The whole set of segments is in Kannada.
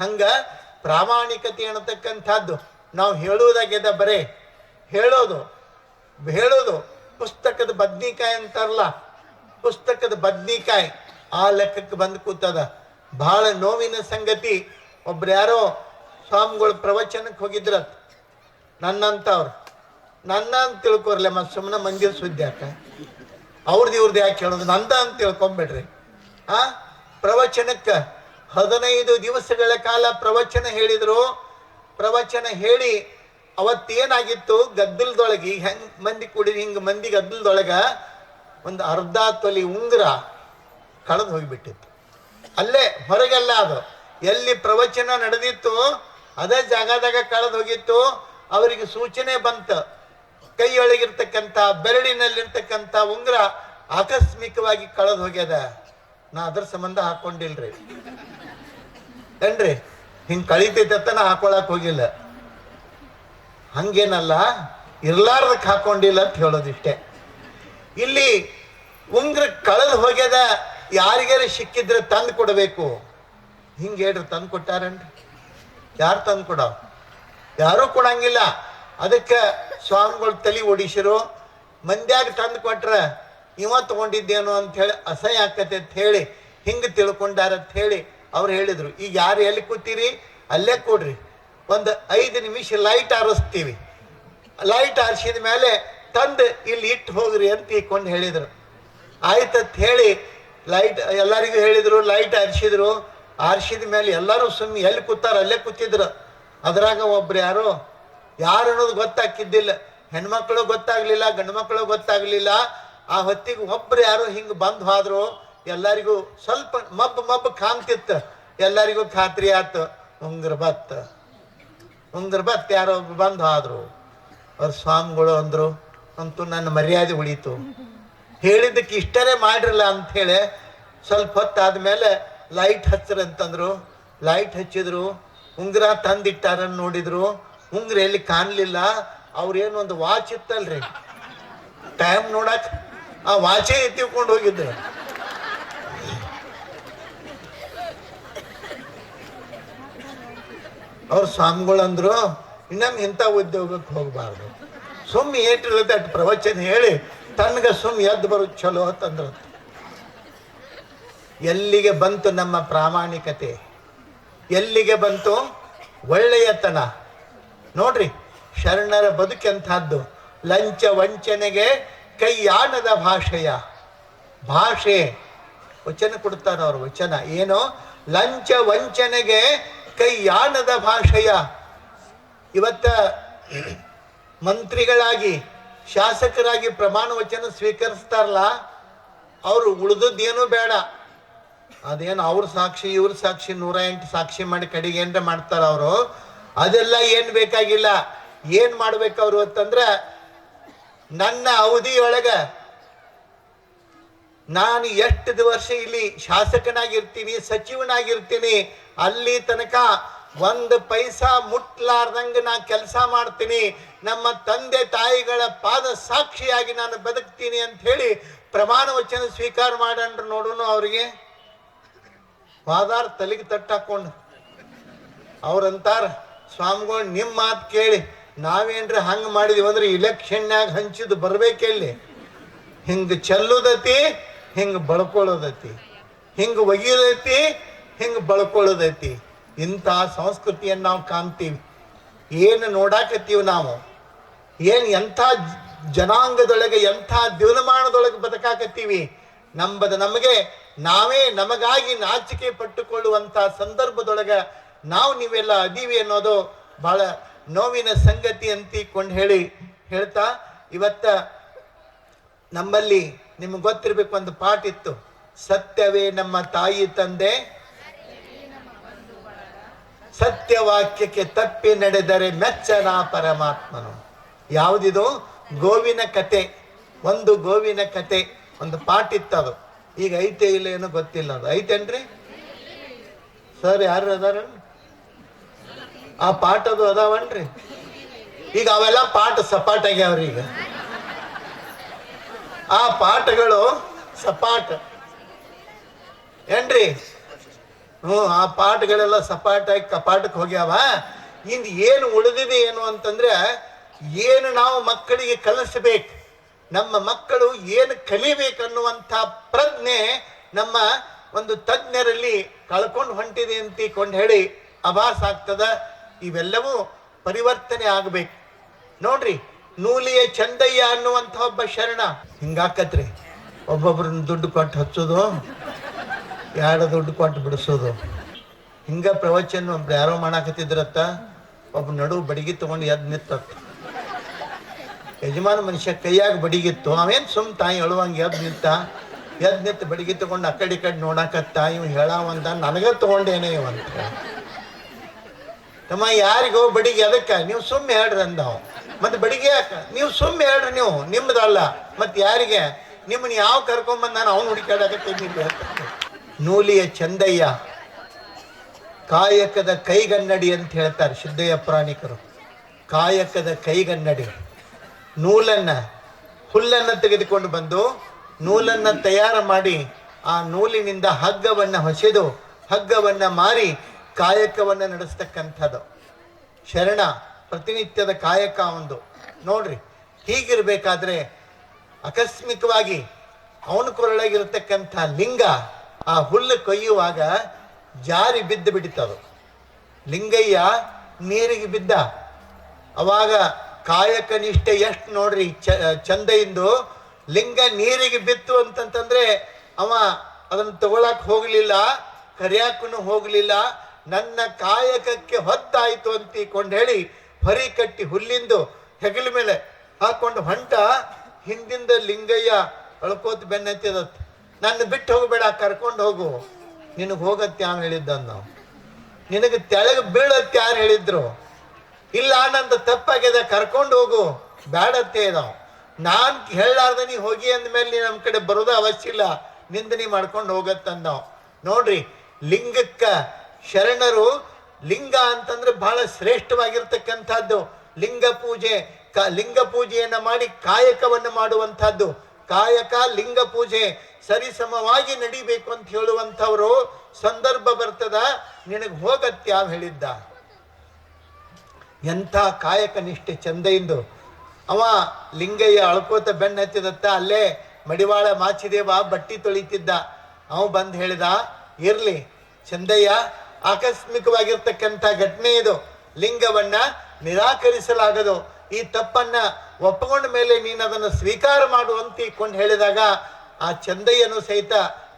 ಹಂಗ ಪ್ರಾಮಾಣಿಕತೆ ಅನ್ನತಕ್ಕಂಥದ್ದು ನಾವು ಹೇಳುವುದಾಗ್ಯದ ಬರೇ, ಹೇಳೋದು ಹೇಳೋದು ಪುಸ್ತಕದ ಬದ್ನಿಕಾಯಿ ಅಂತಾರಲ್ಲ, ಪುಸ್ತಕದ ಬದ್ನಿಕಾಯಿ, ಆ ಲೆಕ್ಕಕ್ಕೆ ಬಂದು ಕೂತದ. ಬಹಳ ನೋವಿನ ಸಂಗತಿ, ಒಬ್ರು ಯಾರೋ ಸ್ವಾಮಿಗಳು ಪ್ರವಚನಕ್ಕೆ ಹೋಗಿದ್ರ ನನ್ನಂತವ್ರು ನನ್ನ ಅಂತ ತಿಳ್ಕೊರ್ಲೆ ಮತ್ತೆ ಸುಮ್ಮನೆ ಮಂದಿರ ಸುದ್ದಿ ಅಕ್ಕ ಅವ್ರದ್ದು ಇವ್ರದ್ದು ಯಾಕೆ ಹೇಳೋದು? ನಂದ ಅಂತ ತಿಳ್ಕೊಂಬಿಡ್ರಿ. ಆ, ಪ್ರವಚನಕ್ಕೆ ಹದಿನೈದು ದಿವಸಗಳ ಕಾಲ ಪ್ರವಚನ ಹೇಳಿದರು. ಪ್ರವಚನ ಹೇಳಿ ಅವತ್ತೇನಾಗಿತ್ತು? ಗದ್ದಲದೊಳಗೆ ಹೆಂಗ್ ಮಂದಿ ಕೂಡಿ ಹಿಂಗೆ ಮಂದಿ ಗದ್ದಲದೊಳಗ ಒಂದು ಅರ್ಧ ತೊಲಿ ಉಂಗುರ ಕಳೆದು ಹೋಗಿಬಿಟ್ಟಿತ್ತು. ಅಲ್ಲೇ ಹೊರಗೆಲ್ಲ ಅದು. ಎಲ್ಲಿ ಪ್ರವಚನ ನಡೆದಿತ್ತು? ಅದೇ ಜಾಗದಾಗ ಕಳೆದು ಹೋಗಿತ್ತು. ಅವರಿಗೆ ಸೂಚನೆ ಬಂತ. ಕೈಯೊಳಗಿರ್ತಕ್ಕಂಥ, ಬೆರಳಿನಲ್ಲಿರ್ತಕ್ಕಂಥ ಉಂಗುರ ಆಕಸ್ಮಿಕವಾಗಿ ಕಳೆದು ಹೋಗ್ಯದ. ನಾ ಅದ್ರ ಸಂಬಂಧ ಹಾಕೊಂಡಿಲ್ರಿ. ಏನ್ರಿ? ಹಿಂಗೆ ಕಳಿತೈತೆ ನಾ ಹಾಕೊಳಕ್ ಹೋಗಿಲ್ಲ. ಹಂಗೇನಲ್ಲ ಇರ್ಲಾರ್ದಕ್ಕೆ ಹಾಕೊಂಡಿಲ್ಲ ಅಂತ ಹೇಳೋದಿಷ್ಟೆ. ಇಲ್ಲಿ ಉಂಗ್ರ ಕಳೆದು ಹೋಗ್ಯದ, ಯಾರಿಗಾರ ಸಿಕ್ಕಿದ್ರೆ ತಂದು ಕೊಡಬೇಕು. ಹಿಂಗೆ ಹೇಳ್ರಿ, ತಂದು ಕೊಟ್ಟಾರನ್ರಿ? ಯಾರು ತಂದು ಕೊಡ? ಯಾರೂ ಕೊಡಂಗಿಲ್ಲ. ಅದಕ್ಕೆ ಸ್ವಾಮಿಗಳು ತಲೆ ಓಡಿಸಿರು. ಮಂದ್ಯಾಗ ತಂದು ಕೊಟ್ರ, ಇವ ತಗೊಂಡಿದ್ದೇನೋ ಅಂತ ಹೇಳಿ ಅಸಹ್ಯ ಆಕತೆ ಅಂತ ಹೇಳಿ ಹಿಂಗೆ ತಿಳ್ಕೊಂಡಾರ ಅಂತ ಹೇಳಿ ಅವ್ರು ಹೇಳಿದರು, ಈಗ ಯಾರು ಎಲ್ಲಿ ಕೂತೀರಿ? ಅಲ್ಲೇ ಕೊಡ್ರಿ. ಒಂದು ಐದು ನಿಮಿಷ ಲೈಟ್ ಆರಿಸ್ತೀವಿ. ಲೈಟ್ ಆರಿಸಿದ ಮೇಲೆ ತಂದು ಇಲ್ಲಿ ಇಟ್ಟು ಹೋಗ್ರಿ ಅಂತ ಈಕೊಂಡು ಹೇಳಿದ್ರು. ಆಯ್ತಂತ ಹೇಳಿ ಲೈಟ್, ಎಲ್ಲರಿಗೂ ಹೇಳಿದರು, ಲೈಟ್ ಆರಿಸಿದ್ರು. ಆರಿಸಿದ ಮೇಲೆ ಎಲ್ಲರೂ ಸುಮ್ಮನೆ ಎಲ್ಲಿ ಕೂತಾರ ಅಲ್ಲೇ ಕೂತಿದ್ರು. ಅದ್ರಾಗ ಒಬ್ರು ಯಾರು ಯಾರು ಅನ್ನೋದು ಗೊತ್ತಾಕಿದ್ದಿಲ್ಲ ಹೆಣ್ಮಕ್ಳು ಗೊತ್ತಾಗ್ಲಿಲ್ಲ ಗಂಡು ಮಕ್ಕಳು ಗೊತ್ತಾಗ್ಲಿಲ್ಲ. ಆ ಹೊತ್ತಿಗೆ ಒಬ್ರು ಯಾರು ಹಿಂಗೆ ಬಂದು ಹೋದ್ರು. ಎಲ್ಲರಿಗೂ ಸ್ವಲ್ಪ ಮಬ್ಬ ಮಬ್ಬ ಕಾಂತಿತ್ತ ಎಲ್ಲರಿಗೂ ಖಾತ್ರಿ ಆಯ್ತು. ಉಂಗ್ರ ಬತ್ತ. ಉಂಗ್ರ ಬತ್ ಯಾರೋ ಬಂದು ಆದರು ಅವ್ರ ಸ್ವಾಮಿಗಳು ಅಂದರು, ಅಂತೂ ನನ್ನ ಮರ್ಯಾದೆ ಉಳೀತು. ಹೇಳಿದ್ದಕ್ಕೆ ಇಷ್ಟರೇ ಮಾಡಿರಲ್ಲ ಅಂತ ಹೇಳಿ ಸ್ವಲ್ಪ ಹೊತ್ತಾದ್ಮೇಲೆ ಲೈಟ್ ಹಚ್ಚರ ಅಂತಂದ್ರು. ಲೈಟ್ ಹಚ್ಚಿದ್ರು. ಉಂಗುರ ತಂದಿಟ್ಟಾರ ನೋಡಿದ್ರು. ಉಂಗ್ರ ಎಲ್ಲಿ ಕಾಣಲಿಲ್ಲ. ಅವ್ರೇನು ಒಂದು ವಾಚ್ ಇತ್ತಲ್ರಿ. ಟೈಮ್ ನೋಡಕ್ಕೆ ಆ ವಾಚೇ ಎತ್ತಿಕೊಂಡು ಹೋಗಿದ್ರು. ಅವ್ರ ಸ್ವಾಮಿಗಳು ಅಂದ್ರು ಇನ್ನೊಮ್ಮೆ ಇಂಥ ಉದ್ಯೋಗಕ್ಕೆ ಹೋಗಬಾರ್ದು. ಸುಮ್ಮ ಏಟಿರುತ್ತೆ ಅಟ್ ಪ್ರವಚನ ಹೇಳಿ, ತನ್ಗೆ ಸುಮ್ ಎದ್ದು ಬರೋದು ಚಲೋ ಅಂತಂದ್ರು. ಎಲ್ಲಿಗೆ ಬಂತು ನಮ್ಮ ಪ್ರಾಮಾಣಿಕತೆ? ಎಲ್ಲಿಗೆ ಬಂತು? ಒಳ್ಳೆಯತನ. ನೋಡ್ರಿ, ಶರಣರ ಬದುಕೆಂಥದ್ದು, ಲಂಚ ವಂಚನೆಗೆ ಕೈಯಾನದ ಭಾಷೆಯ. ಭಾಷೆ. ವಚನ ಕೊಡ್ತಾರೆ ಅವ್ರ, ವಚನ. ಏನು? ಲಂಚ ವಂಚನೆಗೆ ಕೈಯಾನದ ಭಾಷೆಯ. ಇವತ್ತ ಮಂತ್ರಿಗಳಾಗಿ, ಶಾಸಕರಾಗಿ ಪ್ರಮಾಣ ವಚನ ಸ್ವೀಕರಿಸ್ತಾರಲ್ಲ, ಅವರು ಉಳಿದದ್ದೇನು ಬೇಡ. ಅದೇನು ಅವ್ರ ಸಾಕ್ಷಿ, ಇವ್ರ ಸಾಕ್ಷಿ, ನೂರ ಎಂಟು ಸಾಕ್ಷಿ ಮಾಡಿ ಕಡೆಗೆ ಏನ್ರ ಮಾಡ್ತಾರ ಅವರು. ಅದೆಲ್ಲ ಏನ್ ಬೇಕಾಗಿಲ್ಲ. ಏನ್ ಮಾಡ್ಬೇಕು ಅವರು ಅಂತಂದ್ರೆ, ನನ್ನ ಅವಧಿಯೊಳಗ ನಾನು ಎಷ್ಟು ವರ್ಷ ಇಲ್ಲಿ ಶಾಸಕನಾಗಿರ್ತೀನಿ, ಸಚಿವನಾಗಿರ್ತೀನಿ ಅಲ್ಲಿ ತನಕ ಒಂದು ಪೈಸಾ ಮುಟ್ಲಾರ್ದಂಗ ನಾ ಕೆಲಸ ಮಾಡ್ತೀನಿ. ನಮ್ಮ ತಂದೆ ತಾಯಿಗಳ ಪಾದ ಸಾಕ್ಷಿಯಾಗಿ ನಾನು ಬದುಕ್ತೀನಿ ಅಂತ ಹೇಳಿ ಪ್ರಮಾಣ ವಚನ ಸ್ವೀಕಾರ ಮಾಡಂಡ್ರು ನೋಡೋಣ ಅವ್ರಿಗೆ. ವಾದಾರ್ ತಲೆಗೆ ತಟ್ಟಾಕೊಂಡು ಅವ್ರಂತಾರ, ಸ್ವಾಮಿಗಳು ನಿಮ್ಮ ಮಾತು ಕೇಳಿ. ನಾವೇನ್ರ ಹಂಗೆ ಮಾಡಿದೀವಿ ಅಂದ್ರೆ ಇಲೆಕ್ಷನ್ಯಾಗ ಹಂಚಿದ್ದು ಬರ್ಬೇಕೆಲ್ಲಿ ಹಿಂಗೆ ಚೆಲ್ಲುದತಿ, ಹಿಂಗೆ ಬಳ್ಕೊಳ್ಳೋದತಿ ಹಿಂಗೆ ಒಗಿಯೋದೈತಿ ಹಿಂಗೆ ಬಳ್ಕೊಳ್ಳೋದೈತಿ. ಇಂಥ ಸಂಸ್ಕೃತಿಯನ್ನು ನಾವು ಕಾಣ್ತೀವಿ. ಏನು ನೋಡಾಕತ್ತೀವಿ ನಾವು? ಏನು ಎಂಥ ಜನಾಂಗದೊಳಗೆ, ಎಂಥ ದಿನಮಾನದೊಳಗೆ ಬದುಕಾಕತ್ತೀವಿ? ನಂಬದ ನಮಗೆ, ನಾವೇ ನಮಗಾಗಿ ನಾಚಿಕೆ ಪಟ್ಟುಕೊಳ್ಳುವಂಥ ಸಂದರ್ಭದೊಳಗೆ ನಾವು ನೀವೆಲ್ಲ ಅದೀವಿ ಅನ್ನೋದು ಬಹಳ ನೋವಿನ ಸಂಗತಿ ಅಂತಿಕೊಂಡು ಹೇಳಿ, ಹೇಳ್ತಾ, ಇವತ್ತ ನಮ್ಮಲ್ಲಿ ನಿಮ್ಗೆ ಗೊತ್ತಿರ್ಬೇಕು ಒಂದು ಪಾಠ ಇತ್ತು. ಸತ್ಯವೇ ನಮ್ಮ ತಾಯಿ ತಂದೆ ಸತ್ಯವಾಕ್ಯಕ್ಕೆ ತಪ್ಪಿ ನಡೆದರೆ ಮೆಚ್ಚನ ಪರಮಾತ್ಮನು. ಯಾವುದಿದು? ಗೋವಿನ ಕತೆ. ಒಂದು ಗೋವಿನ ಕತೆ. ಒಂದು ಅದು ಈಗ ಐತೆ ಇಲ್ಲ ಏನೋ ಗೊತ್ತಿಲ್ಲ ಅದು. ಐತೇನ್ರಿ ಸರ್, ಯಾರು ಅದಾರ? ಆ ಪಾಠದು ಅದಾವನ್ರಿ? ಈಗ ಅವೆಲ್ಲ ಪಾಠ ಸಪಾಟ ಆಗ್ಯಾವ್ರಿ ಈಗ. ಆ ಪಾಠಗಳು ಸಪಾಟ. ಏನ್ರಿ? ಹ್ಞೂ, ಆ ಪಾಠಗಳೆಲ್ಲ ಸಪಾಟಾಗಿ ಕಪಾಟಕ್ಕೆ ಹೋಗ್ಯಾವ. ಇಂದು ಏನು ಉಳಿದಿದೆ ಏನು ಅಂತಂದ್ರೆ, ಏನು ನಾವು ಮಕ್ಕಳಿಗೆ ಕಲಿಸ್ಬೇಕು, ನಮ್ಮ ಮಕ್ಕಳು ಏನು ಕಲಿಬೇಕನ್ನುವಂಥ ಪ್ರಜ್ಞೆ ನಮ್ಮ ಒಂದು ತಜ್ಞರಲ್ಲಿ ಕಳ್ಕೊಂಡು ಹೊಂಟಿದೆ ಅಂತ ಕೊಂಡು ಹೇಳಿ ಅಭಾಸ ಆಗ್ತದ. ಇವೆಲ್ಲವೂ ಪರಿವರ್ತನೆ ಆಗಬೇಕು. ನೋಡ್ರಿ, ನೂಲಿಯ ಚಂದಯ್ಯ ಅನ್ನುವಂಥ ಒಬ್ಬ ಶರಣ. ಹಿಂಗಾಕತ್ರಿ, ಒಬ್ಬೊಬ್ರನ್ನ ದುಡ್ಡು ಕೊಟ್ಟು ಹಚ್ಚೋದು. ಎರಡು ದುಡ್ಡು ಕೊಟ್ಟು ಬಿಡಿಸೋದು? ಹಿಂಗ ಪ್ರವಚನ ಒಬ್ರು ಯಾರೋ ಮಾಡಾಕತ್ತಿದ್ರತ್ತ ಒಬ್ಬ ನಡು ಬಡಿಗೆ ತಗೊಂಡು ಎದ್ ನಿತ್ತತ್ತ ಯಜಮಾನ ಮನುಷ್ಯ ಕೈಯಾಗ ಬಡಿಗಿತ್ತು ಅವೇನ್ ಸುಮ್ ತಾಯಿ ಹೇಳುವಂಗ ಎದ್ ನಿಂತ ಎದ್ ನಿಂತು ಬಡಿಗೆ ತಗೊಂಡು ಆ ಕಡೆ ಕಡೆ ನೋಡಾಕತ್ತ ಇವ್ ಹೇಳಾವಂದ ನನಗ ತಗೊಂಡೇನೆ ಇವಂತ ತಮ್ಮ ಯಾರಿಗೋ ಬಡಿಗೆ ಅದಕ್ಕ, ನೀವು ಸುಮ್ಮ ಹೇಳ್ರಿ ಅಂದ ಮತ್ತೆ ಬಡಿಗೆ ಯಾಕ? ನೀವು ಸುಮ್ಮ ಹೇಳ್ರಿ ನೀವು, ನಿಮ್ದಲ್ಲ. ಮತ್ತೆ ಯಾರಿಗೆ? ನಿಮ್ಮನ್ನ ಯಾವ ಕರ್ಕೊಂಬಂದ ನಾನು ಅವ್ನು ಹುಡುಕಾಡಕತ್ತೀನಿ ನೂಲಿಯ ಚಂದಯ್ಯ ಕಾಯಕದ ಕೈಗನ್ನಡಿ ಅಂತ ಹೇಳ್ತಾರೆ ಸಿದ್ದಯ್ಯ ಪ್ರಾಣಿಕರು. ಕಾಯಕದ ಕೈಗನ್ನಡಿ. ನೂಲನ್ನ ಹುಲ್ಲನ್ನ ತೆಗೆದುಕೊಂಡು ಬಂದು ನೂಲನ್ನ ತಯಾರು ಮಾಡಿ ಆ ನೂಲಿನಿಂದ ಹಗ್ಗವನ್ನ ಹೊಸೆದು, ಹಗ್ಗವನ್ನ ಮಾರಿ ಕಾಯಕವನ್ನ ನಡೆಸ್ತಕ್ಕಂಥದ್ದು. ಶರಣ ಪ್ರತಿನಿತ್ಯದ ಕಾಯಕ ಒಂದು. ನೋಡ್ರಿ, ಹೀಗಿರ್ಬೇಕಾದ್ರೆ ಆಕಸ್ಮಿಕವಾಗಿ ಅವನ ಕೊರಳಾಗಿರತಕ್ಕಂಥ ಲಿಂಗ ಆ ಹುಲ್ಲು ಕೊಯ್ಯುವಾಗ ಜಾರಿ ಬಿದ್ದು ಬಿಡಿತದು ಲಿಂಗಯ್ಯ ನೀರಿಗೆ ಬಿದ್ದ. ಅವಾಗ ಕಾಯಕ ನಿಷ್ಠೆ ಎಷ್ಟು ನೋಡ್ರಿ ಚ ಇಂದು ಲಿಂಗ ನೀರಿಗೆ ಬಿತ್ತು ಅಂತಂತಂದ್ರೆ ಅವ ಅದನ್ನ ತಗೊಳಕ್ ಹೋಗ್ಲಿಲ್ಲ, ಕರಿಯಾಕನು ಹೋಗ್ಲಿಲ್ಲ, ನನ್ನ ಕಾಯಕಕ್ಕೆ ಹೊತ್ತಾಯ್ತು ಅಂತ ಹೇಳಿ ಹೊರಿ ಕಟ್ಟಿ ಹುಲ್ಲಿಂದು ಹೆಗಲ ಮೇಲೆ ಹಾಕೊಂಡು ಹೊಂಟ ಹಿಂದಿಂದ ಲಿಂಗಯ್ಯ ಅಳ್ಕೋತ ಬೆನ್ನತ್ತಿದತ್ ನನ್ನ ಬಿಟ್ಟು ಹೋಗಬೇಡ, ಕರ್ಕೊಂಡು ಹೋಗು. ನಿನಗೆ ಹೋಗತ್ತೆ ಯಾವ ಹೇಳಿದ್ದ ನಾವು ನಿನಗೆ ತೆಳಗೆ ಬೀಳತ್ತೆ ಯಾರು ಹೇಳಿದ್ರು? ಇಲ್ಲ, ನಂದು ತಪ್ಪಾಗಿದೆ, ಕರ್ಕೊಂಡು ಹೋಗು. ಬೇಡತ್ತೆ ನಾವು ನಾನ್ ಹೇಳಾರ್ದ ನೀ ಹೋಗಿ ಅಂದ್ಮೇಲೆ ನೀ ನಮ್ಮ ಕಡೆ ಬರೋದು ಅವಶ್ಯ ಇಲ್ಲ. ನಿಂದನೆ ಮಾಡ್ಕೊಂಡು ನಾವು. ನೋಡ್ರಿ, ಲಿಂಗಕ್ಕ ಶರಣರು, ಲಿಂಗ ಅಂತಂದ್ರೆ ಬಹಳ ಶ್ರೇಷ್ಠವಾಗಿರ್ತಕ್ಕಂಥದ್ದು. ಲಿಂಗ ಪೂಜೆ ಲಿಂಗ ಪೂಜೆಯನ್ನ ಮಾಡಿ ಕಾಯಕವನ್ನು ಮಾಡುವಂಥದ್ದು. ಕಾಯಕ, ಲಿಂಗ ಪೂಜೆ. ಸರಿಸಮವಾಗಿ ನಡಿಬೇಕು ಅಂತ ಹೇಳುವಂಥವರು ಸಂದರ್ಭ ಬರ್ತದ, ನಿನಗೆ ಹೋಗತ್ತೆ ಯಾವ ಹೇಳಿದ್ದ. ಎಂಥ ಕಾಯಕ ನಿಷ್ಠೆ ಚಂದೆಯಿಂದು. ಅವ ಲಿಂಗಯ್ಯ ಅಳ್ಕೋತ ಬೆನ್ನ ಹತ್ತಿದತ್ತ ಅಲ್ಲೇ ಮಡಿವಾಳ ಮಾಚಿದೇವ ಬಟ್ಟಿ ತೊಳಿತಿದ್ದ. ಅವ ಬಂದು ಹೇಳಿದ, ಇರ್ಲಿ ಚಂದಯ್ಯ, ಆಕಸ್ಮಿಕವಾಗಿರ್ತಕ್ಕಂಥ ಘಟನೆ ಇದು. ಲಿಂಗವನ್ನ ನಿರಾಕರಿಸಲಾಗದು. ಈ ತಪ್ಪನ್ನ ಒಪ್ಪಿಕೊಂಡ ಮೇಲೆ ನೀನು ಅದನ್ನು ಸ್ವೀಕಾರ ಮಾಡು ಅಂತ ಇಕ್ಕೊಂಡು ಹೇಳಿದಾಗ ಆ ಚಂದಯ್ಯನು ಸಹಿತ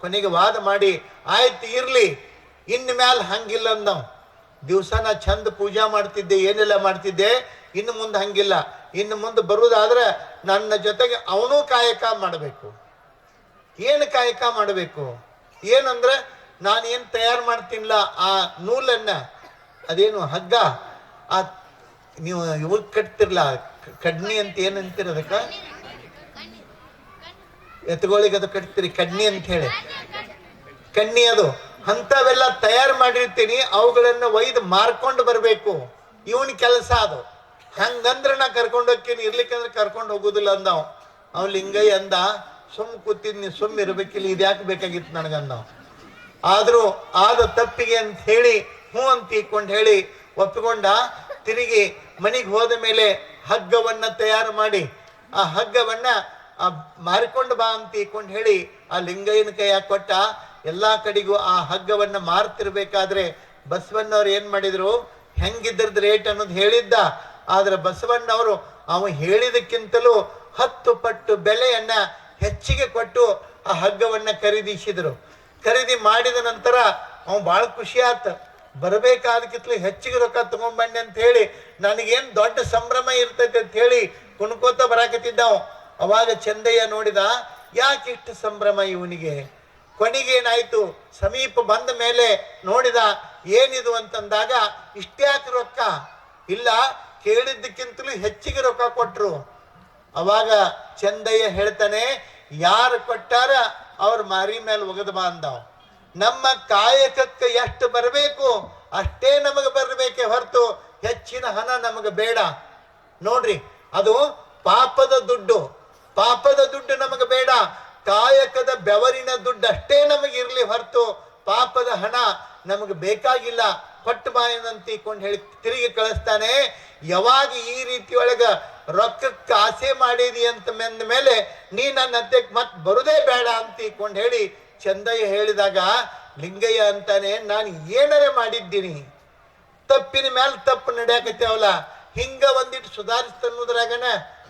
ಕೊನೆಗೆ ವಾದ ಮಾಡಿ, ಆಯ್ತು, ಇರ್ಲಿ. ಇನ್ನು ಮ್ಯಾಲ ಹಂಗಿಲ್ಲ ಅಂದವ್. ದಿವಸ ನಾ ಚಂದ ಪೂಜಾ ಮಾಡ್ತಿದ್ದೆ, ಏನೆಲ್ಲ ಮಾಡ್ತಿದ್ದೆ? ಇನ್ನು ಮುಂದೆ ಹಂಗಿಲ್ಲ. ಇನ್ನು ಮುಂದೆ ಬರುವುದಾದ್ರೆ ನನ್ನ ಜೊತೆಗೆ ಅವನು ಕಾಯಕ ಮಾಡಬೇಕು. ಏನು ಕಾಯಕ ಮಾಡಬೇಕು? ಏನಂದ್ರೆ ನಾನು ಏನು ತಯಾರು ಮಾಡ್ತೀನಿಲ್ಲ ಆ ನೂಲನ್ನ? ಅದೇನು ಹಗ್ಗ? ಆ, ನೀವು ಇವಾಗ ಕಟ್ತಿರ್ಲ ಕಡ್ನಿ ಅಂತ ಏನಂತೀರ ಅದಕ್ಕೆ? ಎತ್ತುಗಳಿಗೆ ಅದು ಕಟ್ತೀರಿ, ಕಣ್ಣಿ ಅಂತ ಹೇಳಿ. ಕಣ್ಣಿ ಅದು. ಅಂಥವೆಲ್ಲ ತಯಾರು ಮಾಡಿರ್ತೀನಿ, ಅವುಗಳನ್ನು ಒಯ್ದು ಮಾರ್ಕೊಂಡು ಬರಬೇಕು. ಇವನ್ ಕೆಲಸ ಅದು. ಹಂಗಂದ್ರೆ ನಾ ಕರ್ಕೊಂಡು ಹೋಗ್ತೀನಿ ಇರ್ಲಿಕ್ಕಂದ್ರೆ ಕರ್ಕೊಂಡು ಹೋಗುದಿಲ್ಲ ಅಂದ ಅವ್ ಲಿಂಗಯ್ಯ ಅಂದ, ಸುಮ್ ಕೂತಿದ್ನಿ, ಸುಮ್ ಇರ್ಬೇಕಿಲ್ಲ, ಇದ್ಯಾಕೆ ಬೇಕಾಗಿತ್ತು ನನಗಂದ ಆದ್ರೂ ಆದ ತಪ್ಪಿಗೆ ಅಂತ ಹೇಳಿ, ಹ್ಞೂ ಅಂತ ಇಕ್ಕೊಂಡು ಹೇಳಿ, ಒಪ್ಪಿಕೊಂಡ, ತಿರುಗಿ ಮನೆಗೆ ಹೋದ ಮೇಲೆ ಹಗ್ಗವನ್ನ ತಯಾರು ಮಾಡಿ. ಆ ಹಗ್ಗವನ್ನ ಆ ಮಾರಿಕೊಂಡು ಬಾ ಅಂತ ಇಕೊಂಡು ಹೇಳಿ ಆ ಲಿಂಗಯ್ಯನ ಕೈಯಾಗ ಕೊಟ್ಟ ಎಲ್ಲಾ ಕಡೆಗೂ ಆ ಹಗ್ಗವನ್ನ ಮಾರ್ತಿರ್ಬೇಕಾದ್ರೆ ಬಸವಣ್ಣವ್ರು ಏನ್ ಮಾಡಿದ್ರು? ಹೆಂಗಿದ್ರದ್ ರೇಟ್ ಅನ್ನೋದು ಹೇಳಿದ್ದ. ಆದ್ರೆ ಬಸವಣ್ಣವರು ಅವನು ಹೇಳಿದಕ್ಕಿಂತಲೂ ಹತ್ತು ಪಟ್ಟು ಬೆಲೆಯನ್ನ ಹೆಚ್ಚಿಗೆ ಕೊಟ್ಟು ಆ ಹಗ್ಗವನ್ನ ಖರೀದಿಸಿದ್ರು. ಖರೀದಿ ಮಾಡಿದ ನಂತರ ಅವನು ಭಾಳ ಖುಷಿ ಆತ. ಬರಬೇಕಾದಕ್ಕಿಂತಲೂ ಹೆಚ್ಚಿಗೆ ರೊಕ್ಕ ತಗೊಂಬಂಡೆ ಅಂತ ಹೇಳಿ ನನಗೇನು ದೊಡ್ಡ ಸಂಭ್ರಮ ಇರ್ತೈತೆ ಅಂತ ಹೇಳಿ ಕುಣ್ಕೋತ ಬರಾಕತ್ತಿದ್ದಾವ ಅವಾಗ ಚಂದಯ್ಯ ನೋಡಿದ, ಯಾಕೆ ಇಷ್ಟು ಸಂಭ್ರಮ ಇವನಿಗೆ? ಕೊನೆಗೇನಾಯ್ತು ಸಮೀಪ ಬಂದ ಮೇಲೆ ನೋಡಿದ, ಏನಿದು ಅಂತಂದಾಗ ಇಷ್ಟ್ಯಾಕೆ ರೊಕ್ಕ? ಇಲ್ಲ, ಕೇಳಿದ್ದಕ್ಕಿಂತಲೂ ಹೆಚ್ಚಿಗೆ ರೊಕ್ಕ ಕೊಟ್ರು. ಅವಾಗ ಚಂದಯ್ಯ ಹೇಳ್ತಾನೆ, ಯಾರು ಕೊಟ್ಟಾರ ಅವ್ರ ಮಾರಿ ಮೇಲೆ ಒಗದ ಬಾಂಧವ್ ನಮ್ಮ ಕಾಯಕಕ್ಕೆ ಎಷ್ಟು ಬರಬೇಕು, ಅಷ್ಟೇ ನಮಗೆ ಬರಬೇಕೆ ಹೊರತು ಹೆಚ್ಚಿನ ಹಣ ನಮಗೆ ಬೇಡ. ನೋಡ್ರಿ, ಅದು ಪಾಪದ ದುಡ್ಡು ನಮಗೆ ಬೇಡ. ಕಾಯಕದ ಬೆವರಿನ ದುಡ್ಡು ಅಷ್ಟೇ ನಮಗೆ ಇರಲಿ ಹೊರತು ಪಾಪದ ಹಣ ನಮಗೆ ಬೇಕಾಗಿಲ್ಲ. ಕೊಟ್ಟು ಬಾಯನಂತ ಕೊಂಡು ಹೇಳಿ ತಿರುಗಿ ಕಳಿಸ್ತಾನೆ. ಯಾವಾಗ ಈ ರೀತಿ ಒಳಗ ರೊಕ್ಕಕ್ಕೆ ಆಸೆ ಮಾಡಿದಿ ಅಂತ ಮೆಂದ ಮೇಲೆ ನೀ ನನ್ನ ಹತ್ತೆಗೆ ಮತ್ತೆ ಬರುದೇ ಬೇಡ ಅಂತ ಕೊಂಡು ಹೇಳಿ ಚಂದಯ್ಯ ಹೇಳಿದಾಗ, ಲಿಂಗಯ್ಯ ಅಂತಾನೆ, ನಾನು ಏನರೇ ಮಾಡಿದ್ದೀನಿ? ತಪ್ಪಿನ ಮೇಲೆ ತಪ್ಪು ನಡೆಯಕತ್ತೇವಲ್ಲ ಹಿಂಗ ಒಂದಿಟ್ಟು ಸುಧಾರಿಸ್ತನ್ನೋದ್ರಾಗನ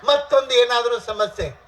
ಮತ್ತೊಂದು ಏನಾದರೂ ಸಮಸ್ಯೆ.